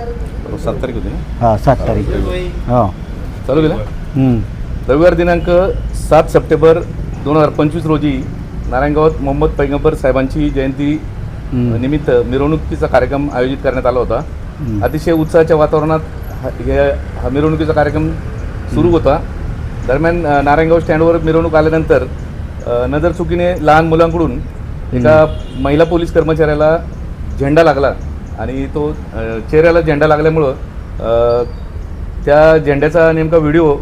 सात तारीख होती ना? हां सात तारीख. हो. चालू केलं? हम्म. रविवार दिनांक सात सप्टेंबर दोन हजार पंचवीस रोजी नारायणगावात मोहम्मद पैगंबर साहेबांची जयंती हम्म. निमित्त मिरवणुकीचा कार्यक्रम आयोजित करण्यात आला होता. हम्म. अतिशय उत्साहाच्या वातावरणात हा हे- हा मिरवणुकीचा कार्यक्रम सुरू होता. दरम्यान अ, नारायणगाव स्टँडवर मिरवणूक आल्यानंतर अ, नजर चुकीने लहान मुलांकडून एका महिला पोलीस कर्मचाऱ्याला झेंडा लागला. आणि तो चेहऱ्याला झेंडा लागल्यामुळं त्या झेंड्याचा नेमका व्हिडिओ.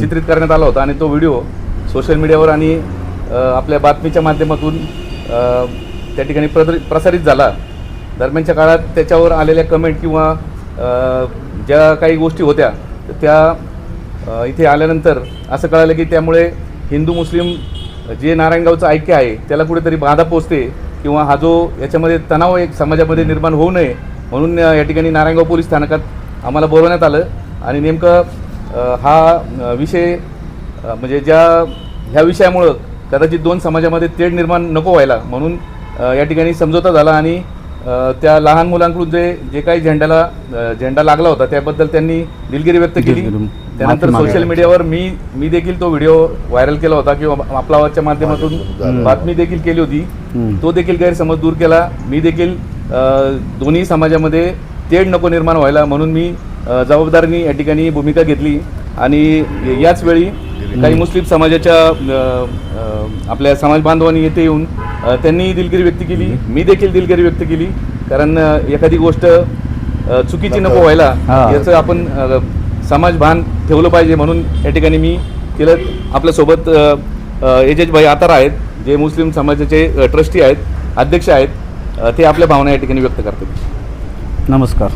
चित्रित करण्यात आला होता आणि तो व्हिडिओ सोशल मीडियावर आणि आपल्या बातमीच्या माध्यमातून त्या ठिकाणी प्रसारित झाला दरम्यानच्या काळात त्याच्यावर आलेल्या कमेंट किंवा ज्या काही गोष्टी होत्या त्या इथे आल्यानंतर असं कळालं की त्यामुळे हिंदू मुस्लिम जे नारायणगावचं ऐक्य आहे त्याला कुठेतरी बाधा पोचते किंवा हा जो याच्यामध्ये तणाव एक समाजामध्ये निर्माण होऊ नये म्हणून या ठिकाणी नारायणगाव पोलीस स्थानकात आम्हाला बोलवण्यात आलं आणि नेमकं हा विषय म्हणजे ज्या ह्या विषयामुळं कदाचित दोन समाजामध्ये तेढ निर्माण नको व्हायला म्हणून या ठिकाणी समझोता झाला आणि त्या लहान मुलांकडून जे जे काही झेंड्याला झेंडा लागला होता त्याबद्दल त्यांनी दिलगिरी व्यक्त केली. त्यानंतर सोशल. मीडियावर मी मी देखील तो व्हिडिओ व्हायरल केला होता किंवा आपला आवाजच्या माध्यमातून बातमी देखील केली होती. तो देखील गैरसमज दूर केला मी देखील दोन्ही समाजामध्ये तेढ नको निर्माण व्हायला म्हणून मी जबाबदारीने या ठिकाणी भूमिका घेतली आणि याच वेळी काही मुस्लिम समाजाच्या आपल्या समाज बांधवांनी येथे येऊन त्यांनी दिलगिरी व्यक्त केली. मी देखील दिलगिरी व्यक्त केली. कारण एखादी गोष्ट चुकीची नको व्हायला. याचं आपण समाज भान ठेवलं पाहिजे म्हणून या ठिकाणी मी केलं. आपल्यासोबत एजेज भाई आतार आहेत जे मुस्लिम समाजाचे ट्रस्टी आहेत अध्यक्ष आहेत ते आपल्या भावना या ठिकाणी व्यक्त करतात. नमस्कार.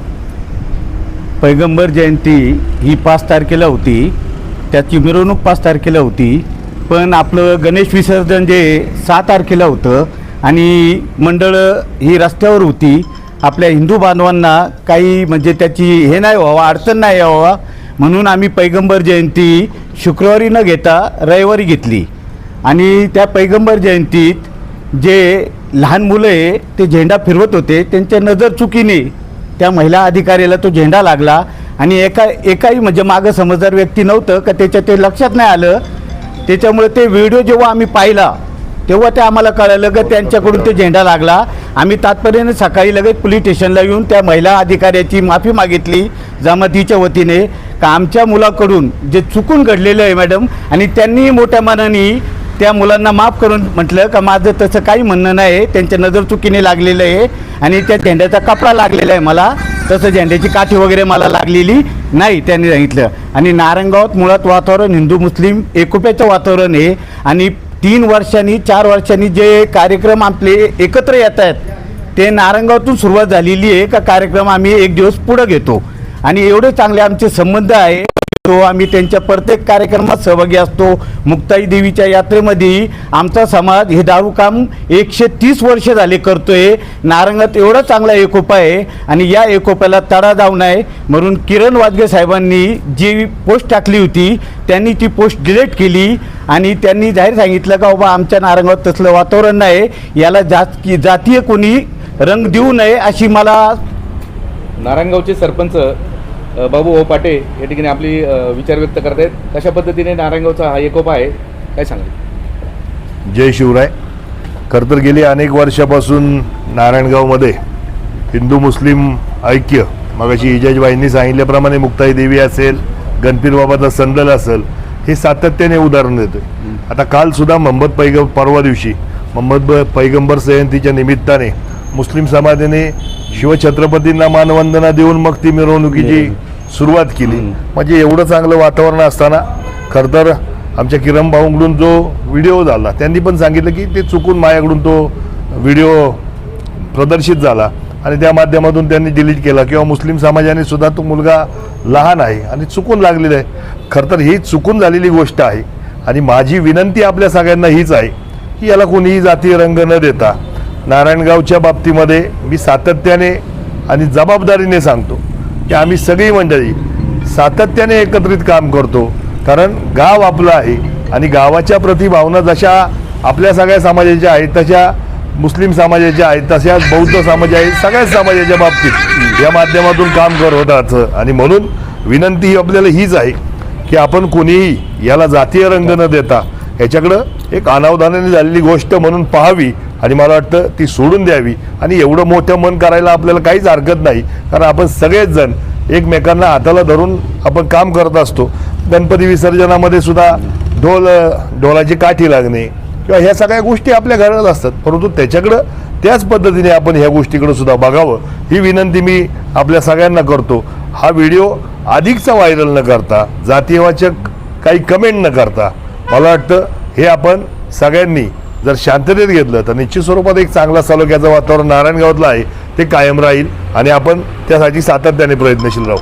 पैगंबर जयंती ही पाच तारखेला होती. त्याची मिरवणूक पाच तारखेला होती. पण आपलं गणेश विसर्जन जे सहा तारखेला होतं आणि मंडळं ही रस्त्यावर होती आपल्या हिंदू बांधवांना काही म्हणजे त्याची हे नाही व्हावा अडचण नाही यावा म्हणून आम्ही पैगंबर जयंती शुक्रवारी न घेता रविवारी घेतली. आणि त्या पैगंबर जयंतीत जे लहान मुलं आहे ते झेंडा फिरवत होते त्यांच्या नजर चुकीने त्या महिला अधिकाऱ्याला तो झेंडा लागला आणि एका एकाही म्हणजे मागं समजदार व्यक्ती नव्हतं का त्याच्या ते लक्षात नाही आलं त्याच्यामुळे ते व्हिडिओ जेव्हा आम्ही पाहिला तेव्हा ते आम्हाला कळालं की त्यांच्याकडून ते झेंडा लागला. आम्ही तात्पर्याने सकाळी लगेच पोलीस स्टेशनला येऊन त्या महिला अधिकाऱ्याची माफी मागितली जमातीच्या वतीने. का आमच्या मुलाकडून जे चुकून घडलेलं आहे मॅडम आणि त्यांनी मोठ्या मनाने त्या मुलांना माफ करून म्हटलं का माझं तसं काही म्हणणं नाही त्यांच्या नजर चुकीने लागलेलं आहे आणि त्या झेंड्याचा कपडा लागलेला आहे मला. तसं झेंड्याची काठी वगैरे मला लागलेली नाही त्यांनी सांगितलं. आणि नारायणगावात मुळात वातावरण हिंदू मुस्लिम एकोप्याचं वातावरण आहे. आणि तीन वर्षांनी चार वर्षांनी जे कार्यक्रम आपले एकत्र येत आहेत ते नारायणगावातून सुरुवात झालेली आहे. का कार्यक्रम आम्ही एक दिवस पुढं घेतो. आणि एवढे चांगले आमचे संबंध आहे. तो आम्ही त्यांच्या प्रत्येक कार्यक्रमात सहभागी असतो. मुक्ताई देवीच्या यात्रेमध्ये आमचा समाज हे दारू काम एकशे तीस वर्ष झाले करतोय. नारंगात एवढा चांगला एकोपा आहे आणि या एकोप्याला तडा जाऊ नये म्हणून किरण वाजगे साहेबांनी जी पोस्ट टाकली होती त्यांनी ती पोस्ट डिलीट केली आणि त्यांनी जाहीर सांगितलं का बाबा आमच्या नारंगात तसलं वातावरण नाही. याला जात जातीय कोणी रंग देऊ नये अशी मला नारायणगावचे सरपंच बाबू भाऊ पाटे या ठिकाणी आपली विचार व्यक्त करतायत कशा पद्धतीने नारायणगावचा हा एकोपा आहे? काय सांगाल? जय शिवराय. खरं तर गेली अनेक वर्षापासून नारायणगावमध्ये हिंदू मुस्लिम ऐक्य मगाशी इजाजबाईंनी सांगितल्याप्रमाणे मुक्ताई देवी असेल गणपीर बाबाचा संदल असेल हे सातत्याने उदाहरण देतोय. आता काल सुद्धा मोहम्मद पैग परवा दिवशी मोहम्मद पैगंबर जयंतीच्या निमित्ताने मुस्लिम समाजाने शिवछत्रपतींना मानवंदना देऊन मग ती मिरवणुकीची सुरुवात केली. म्हणजे एवढं चांगलं वातावरण असताना खरं तर आमच्या किरण भाऊंकडून जो व्हिडिओ झाला त्यांनी पण सांगितलं की ते चुकून माझ्याकडून तो व्हिडिओ प्रदर्शित झाला आणि त्या माध्यमातून त्यांनी डिलीट केला किंवा मुस्लिम समाजाने सुद्धा तो मुलगा लहान आहे आणि चुकून लागलेला आहे. खरं तर ही चुकून झालेली गोष्ट आहे आणि माझी विनंती आपल्या सगळ्यांना हीच आहे की याला कोणीही जातीय रंग न देता नारायणगावच्या बाबतीमध्ये मी सातत्याने आणि जबाबदारीने सांगतो की आम्ही सगळी मंडळी सातत्याने एकत्रित काम करतो. कारण गाव आपलं आहे आणि गावाच्या प्रति भावना जशा आपल्या सगळ्या समाजाच्या आहेत तशा मुस्लिम समाजाच्या आहेत तशाच बौद्ध समाज आहेत सगळ्याच समाजाच्या बाबतीत या माध्यमातून काम करत होतात आणि म्हणून विनंती ही आपल्याला हीच आहे की आपण कोणीही याला जातीय रंग न देता याच्याकडं एक अनावधानाने झालेली गोष्ट म्हणून पाहावी आणि मला वाटतं ती सोडून द्यावी. आणि एवढं मोठं मन करायला आपल्याला काहीच हरकत नाही. कारण आपण सगळेच जण एकमेकांना हाताला धरून आपण काम करत असतो. गणपती विसर्जनामध्ये सुद्धा ढोल ढोलाची काठी लागणे किंवा ह्या सगळ्या गोष्टी आपल्या घरात असतात. परंतु त्याच्याकडं त्याच पद्धतीने आपण ह्या गोष्टीकडं सुद्धा बघावं. ही विनंती मी आपल्या सगळ्यांना करतो. हा व्हिडिओ अधिकचा व्हायरल न करता जातीयवाचक काही कमेंट न करता मला वाटतं हे आपण सगळ्यांनी जर शांततेत घेतलं तर निश्चित स्वरूपात एक चांगला सलोख्याचं वातावरण नारायणगावातलं आहे ते कायम राहील आणि आपण त्यासाठी सातत्याने प्रयत्नशील राहू.